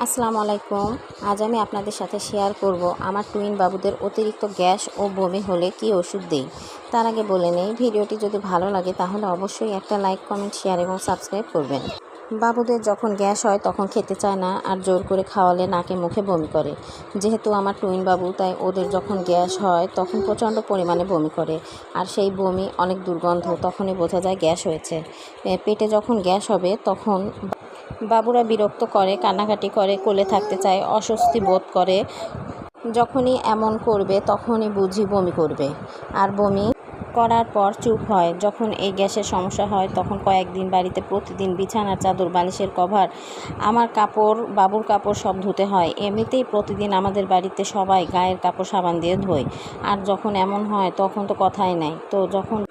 আসসালামু আলাইকুম। আজ আমি আপনাদের সাথে শেয়ার করব আমার টুইন বাবুদের অতিরিক্ত গ্যাস ও বমি হলে কি ওষুধ দিই। তার আগে বলে নেই, ভিডিওটি যদি ভালো লাগে তাহলে অবশ্যই একটা লাইক, কমেন্ট শেয়ার এবং সাবস্ক্রাইব করবেন। বাবুদের যখন গ্যাস হয় তখন খেতে চায় না আর জোর করে খাওয়ালে নাকে মুখে বমি করে। যেহেতু আমার টুইন বাবু, তাই ওদের যখন গ্যাস হয় তখন প্রচণ্ড পরিমাণে বমি করে। আর সেই বমি অনেক দুর্গন্ধ, তখনই বোঝা যায় গ্যাস হয়েছে। পেটে যখন গ্যাস হবে তখন বাবুরা বিরক্ত করে, কান্নাকাটি করে, কোলে থাকতে চায়, অস্বস্তি বোধ করে। যখনই এমন করবে, তখনই বুঝি বমি করবে। আর বমি করার পর চুপ হয়। যখন এই গ্যাসের সমস্যা হয়, তখন কয়েকদিন বাড়িতে প্রতিদিন বিছানার চাদর, বালিশের কভার, আমার কাপড়, বাবুর কাপড় সব ধুতে হয়। এমনিতেই প্রতিদিন আমাদের বাড়িতে সবাই গায়ের কাপড় সাবান দিয়ে ধোয়। আর যখন এমন হয়, তখন তো কথাই নাই। তো যখন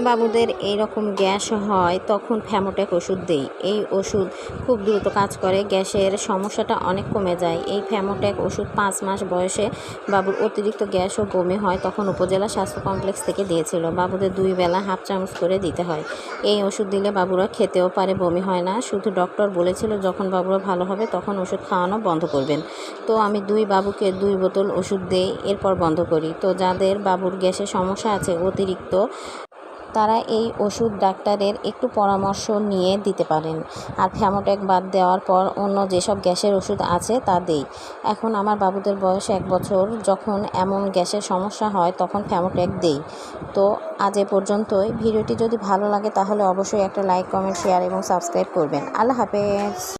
বাবুদের এই রকম গ্যাস হয়, তখন ফ্যামোটেক ওষুধ দেই। এই ওষুধ খুব দ্রুত কাজ করে, গ্যাসের সমস্যাটা অনেক কমে যায়। এই ফ্যামোটেক ওষুধ পাঁচ মাস বয়সে বাবুর অতিরিক্ত গ্যাস ও বমি হয়, তখন উপজেলা স্বাস্থ্য কমপ্লেক্স থেকে দিয়েছিল। বাবুদের দুই বেলা হাফ চামচ করে দিতে হয়। এই ওষুধ দিলে বাবুরা খেতেও পারে, বমি হয় না। শুধু ডক্টর বলেছিল, যখন বাবুরা ভালো হবে, তখন ওষুধ খাওয়ানো বন্ধ করবেন। তো আমি দুই বাবুকে দুই বোতল ওষুধ দেই, এরপর বন্ধ করি। তো যাদের বাবুর গ্যাসের সমস্যা আছে, অতিরিক্ত তারা এই ওষুধ ডাক্তারের একটু পরামর্শ নিয়ে দিতে পারেন। আর ফ্যামোটেক বাদ দেওয়ার পর অন্য যেসব গ্যাসের ওষুধ আছে তা দেই। এখন আমার বাবুদের বয়স এক বছর। যখন এমন গ্যাসের সমস্যা হয়, তখন ফ্যামোটেক দেই। তো আজ এ পর্যন্তই। ভিডিওটি যদি ভালো লাগে, তাহলে অবশ্যই একটা লাইক, কমেন্ট, শেয়ার এবং সাবস্ক্রাইব করবেন। আল্লাহ হাফেজ।